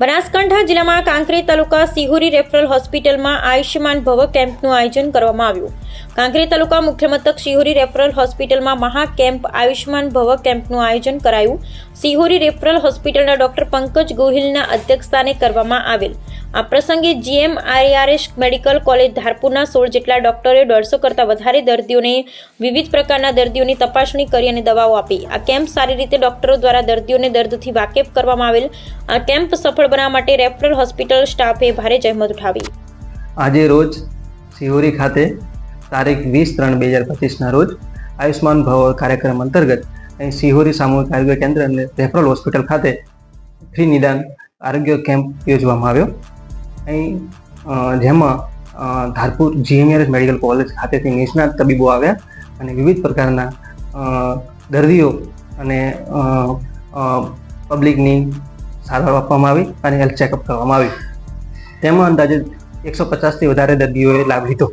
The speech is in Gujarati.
બનાસકાંઠા જિલ્લામાં કાંકરેજ તાલુકા સિહોરી રેફરલ હોસ્પિટલમાં આયુષ્યમાન ભવ કેમ્પનું આયોજન કરવામાં આવ્યું. કાંકરેજ તાલુકા મુખ્ય મથક સિહોરી રેફરલ હોસ્પિટલમાં મહા કેમ્પ આયુષ્યમાન ભવ કેમ્પનું આયોજન કરાયું. સિહોરી રેફરલ હોસ્પિટલના ડોક્ટર પંકજ ગોહિલના અધ્યક્ષસ્થાને કરવામાં આવેલ. આ પ્રસંગે જીએમ આરઆરએસ મેડિકલ કોલેજ ધારપુરના સોળ જેટલા ડોક્ટરે દોઢસો કરતાં વધારે દર્દીઓને વિવિધ પ્રકારના દર્દીઓની તપાસણી કરી અને દવાઓ આપી. આ કેમ્પ સારી રીતે ડોક્ટરો દ્વારા દર્દીઓને દર્દથી વાકેફ કરવામાં આવેલ. આ કેમ્પ સફળ બનાવવા માટે રેફરલ હોસ્પિટલ સ્ટાફે ભારે જહેમત ઉઠાવી. આજે રોજ સિહોરી ખાતે તારીખ વીસ ત્રણ બે હજાર પચીસના રોજ આયુષ્માન ભવ કાર્યક્રમ અંતર્ગત અહીં સિહોરી સામૂહિક આરોગ્ય કેન્દ્ર અને રેફરલ હોસ્પિટલ ખાતે ફ્રી નિદાન આરોગ્ય કેમ્પ યોજવામાં આવ્યો. અહીં જેમાં ધારપુર જીએમઆરએસ મેડિકલ કોલેજ ખાતેથી નિષ્ણાત તબીબો આવ્યા અને વિવિધ પ્રકારના દર્દીઓ અને પબ્લિકની સારવાર આપવામાં આવી અને હેલ્થ ચેકઅપ કરવામાં આવ્યું તેમાં અંદાજે એકસો પચાસથી વધારે દર્દીઓએ લાભ લીધો.